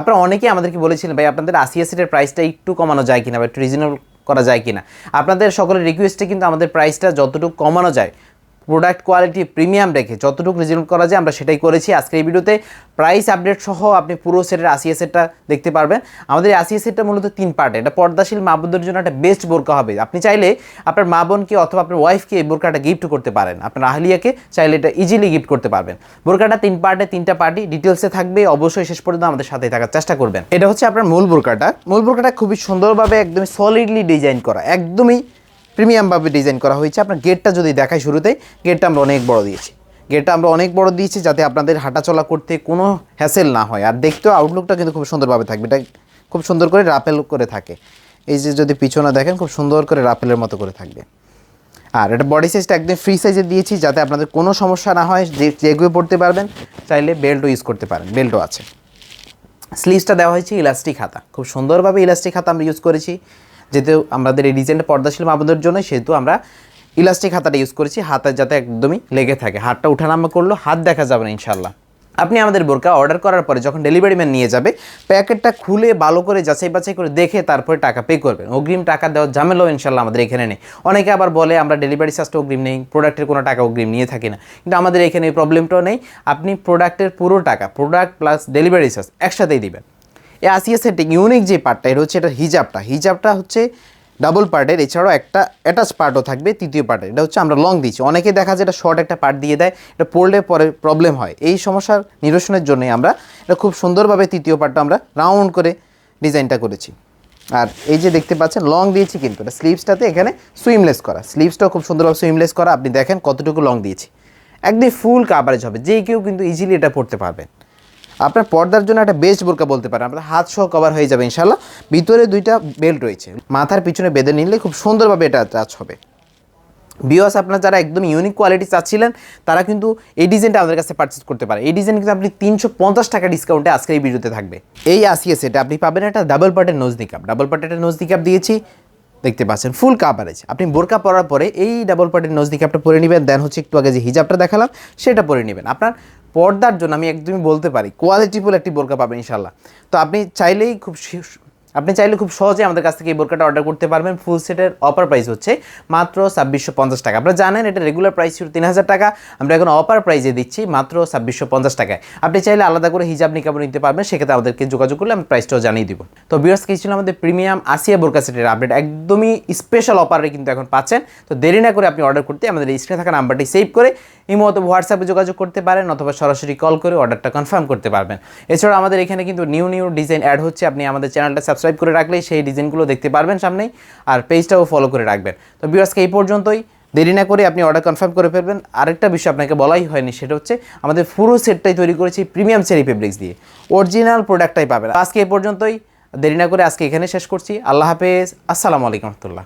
আপনারা অনেকেই আমাদেরকে বলেছিলেন, ভাই, আপনাদের আশি সিটের প্রাইসটা একটু কমানো যায় কিনা বা একটু রিজনেবল করা যায় কিনা? আপনাদের সকলের রিকোয়েস্টে কিন্তু আমাদের প্রাইসটা যতটুকু কমানো যায় প্রোডাক্ট কোয়ালিটি প্রিমিয়াম রেখে যতটুকু রিজনেবল করা যায় আমরা সেটাই করেছি। আজকের এই ভিডিওতে প্রাইস আপডেট সহ আপনি পুরো সেটের আশি সেটটা দেখতে পারবেন। আমাদের এই সেটটা মূলত তিন পার্টে এটা পর্দাশীল মা বোনদের জন্য একটা বেস্ট বোরকা হবে। আপনি চাইলে আপনার মা বোনকে অথবা আপনার ওয়াইফকে এই বোরকাটা গিফট করতে পারেন। আপনার আহলিয়াকে চাইলে এটা ইজিলি গিফট করতে পারবেন। বোরকাটা তিন পার্টে তিনটা পার্টি ডিটেলসে থাকবে। অবশ্যই শেষ পর্যন্ত আমাদের সাথে থাকার চেষ্টা করবেন। এটা হচ্ছে আপনার মূল বোরকাটা। মূল বোরকাটা খুবই সুন্দরভাবে একদমই সলিডলি ডিজাইন করা। একদমই প্রিমিয়ামভাবে ডিজাইন করা হয়েছে। আপনার গেটটা যদি দেখাই শুরুতেই, গেটটা আমরা অনেক বড় দিয়েছি। গেটটা আমরা অনেক বড় দিয়েছি যাতে আপনাদের হাঁটাচলা করতে কোনো হ্যাসেল না হয়। আর দেখতেও আউটলুকটা কিন্তু খুব সুন্দরভাবে থাকবে। এটা খুব সুন্দর করে রাপেল করে থাকে। এই যে যদি পিছনে দেখেন, খুব সুন্দর করে রাপেলের মতো করে থাকবে। আর এটা বডি সাইজটা একদম ফ্রি সাইজে দিয়েছি যাতে আপনাদের কোনো সমস্যা না হয়। যে যেগুলো পড়তে পারবেন, চাইলে বেল্টও ইউজ করতে পারেন। বেল্টও আছে। স্লিভসটা দেওয়া হয়েছে ইলাস্টিক হাতা। খুব সুন্দরভাবে ইলাস্টিক হাতা আমরা ইউজ করেছি। যেহেতু আমাদের এই ডিজাইনটা পর্দাশীল মাবুদের জন্য, সেহেতু আমরা ইলাস্টিক হাতাটা ইউজ করেছি, হাতা যাতে একদমই লেগে থাকে। হাতটা উঠানামা করলেও হাত দেখা যাবে না ইনশাল্লাহ আপনি আমাদের বোরকা অর্ডার করার পরে যখন ডেলিভারি ম্যান নিয়ে যাবে, প্যাকেটটা খুলে ভালো করে যাচাই বাছাই করে দেখে তারপরে টাকা পে করবেন। অগ্রিম টাকা দেওয়ার ঝামেলাও ইনশাল্লাহ আমাদের এখানে নেই। অনেকে আবার বলে, আমরা ডেলিভারি চার্জটা অগ্রিম নেই প্রোডাক্টের কোনো টাকা অগ্রিম নিয়ে থাকি না। কিন্তু আমাদের এখানে এই প্রবলেমটাও নেই। আপনি প্রোডাক্টের পুরো টাকা প্রোডাক্ট প্লাস ডেলিভারি চার্জ একসাথেই দিবেন। এই আসিয়া সেটিং ইউনিক যে পার্টটা এটা হচ্ছে এটা হিজাবটা হিজাবটা হচ্ছে ডাবল পার্টের এছাড়াও একটা অ্যাটাচ পার্টও থাকবে তৃতীয় পার্টের এটা হচ্ছে আমরা লং দিচ্ছি অনেকে দেখা যায় এটা শর্ট একটা পার্ট দিয়ে দেয়, এটা পড়লে পরে প্রবলেম হয়। এই সমস্যার নিরসনের জন্যই আমরা এটা খুব সুন্দরভাবে তৃতীয় পার্টটা আমরা রাউন্ড করে ডিজাইনটা করেছি। আর এই যে দেখতে পাচ্ছেন লং দিয়েছি কিন্তু এটা স্লিভসটাতে এখানে সুইমলেস করা। স্লিভসটাও খুব সুন্দরভাবে সুইমলেস করা। আপনি দেখেন কতটুকু লং দিয়েছি। একদম ফুল কাভারেজ হবে। যে কেউ কিন্তু ইজিলি এটা পড়তে পারবেন। আপনার পর্দার জন্য একটা বেস্ট বোরকা বলতে পারেন। আপনার হাত সহ কভার হয়ে যাবে ইনশাল্লাহ ভিতরে দুইটা বেল্ট রয়েছে। মাথার পিছনে বেঁধে নিলে খুব সুন্দরভাবে এটা টাচ হবে। বিওয়াস আপনার যারা একদম ইউনিক কোয়ালিটি চাচ্ছিলেন, তারা কিন্তু এই ডিজাইনটা আমাদের কাছে পারচেস করতে পারে। এই ডিজাইন কিন্তু আপনি তিনশো পঞ্চাশ টাকা ডিসকাউন্টে আজকের এই ভিডিওতে থাকবে। এই আসিয়ে সেটা আপনি পাবেন একটা ডাবল পার্টের নোজ নিকাপ ডাবল পার্টের নোজ নিকাপ দিয়েছি। দেখতে পাচ্ছেন ফুল কাভারেজ আপনি বোরকা পরার পরে এই ডাবল পার্টের নজদি ক্যাপটা পরে নেবেন দেন হচ্ছে একটু আগে যে হিজাবটা দেখালাম, সেটা পরে নেবেন। আপনার পর্দার জন্য আমি একদমই বলতে পারি কোয়ালিটিফুল একটি বোরকা পাবেন ইনশাল্লাহ তো আপনি চাইলেই খুব আপনি চাইলে খুব সহজে আমাদের কাছ থেকে এই বোরকাটা অর্ডার করতে পারবেন। ফুল সেটের অফার প্রাইস হচ্ছে মাত্র ছাব্বিশশো পঞ্চাশ টাকা। আপনারা জানেন, এটা রেগুলার প্রাইস ছিল তিন হাজার টাকা। আমরা এখন অফার প্রাইসে দিচ্ছি মাত্র ছাব্বিশশো পঞ্চাশ টাকায়। আপনি চাইলে আলাদা করে হিজাব নিকাব নিতে পারবেন, সেক্ষেত্রে আমাদেরকে যোগাযোগ করলে আমি প্রাইসটাও জানিয়ে দিব। তো বিয়ার্স কি ছিল আমাদের প্রিমিয়াম আসিয়া বোরকা সেটের আপডেট একদমই স্পেশাল অফারে কিন্তু এখন পাচ্ছেন। তো দেরি না করে আপনি অর্ডার করতে আমাদের স্ক্রিনে থাকা নাম্বারটি সেভ করে ইমো অথবা হোয়াটসঅ্যাপে যোগাযোগ করতে পারেন, অথবা সরাসরি কল করে অর্ডারটা কনফার্ম করতে পারবেন। এছাড়া আমাদের এখানে কিন্তু নিউ নিউ ডিজাইন অ্যাড হচ্ছে। আপনি আমাদের চ্যানেলটা সাবস্ক্রাইব করে রাখলেই সেই ডিজাইনগুলো দেখতে পারবেন সামনেই আর পেজটাও ফলো করে রাখবেন। তো বিয়ার্সকে এই পর্যন্তই। দেরি না করে আপনি অর্ডার কনফার্ম করে ফেলবেন। আরেকটা বিষয় আপনাকে বলাই হয়নি, সেটা হচ্ছে আমাদের পুরো সেটটাই তৈরি করেছি প্রিমিয়াম চেরি ফেব্রিক্স দিয়ে। অরিজিনাল প্রোডাক্টটাই পাবেন। আজকে এই পর্যন্তই। দেরি না করে আজকে এখানে শেষ করছি। আল্লাহ হাফেজ। আসসালামু আলাইকুম রহমতুল্লাহ।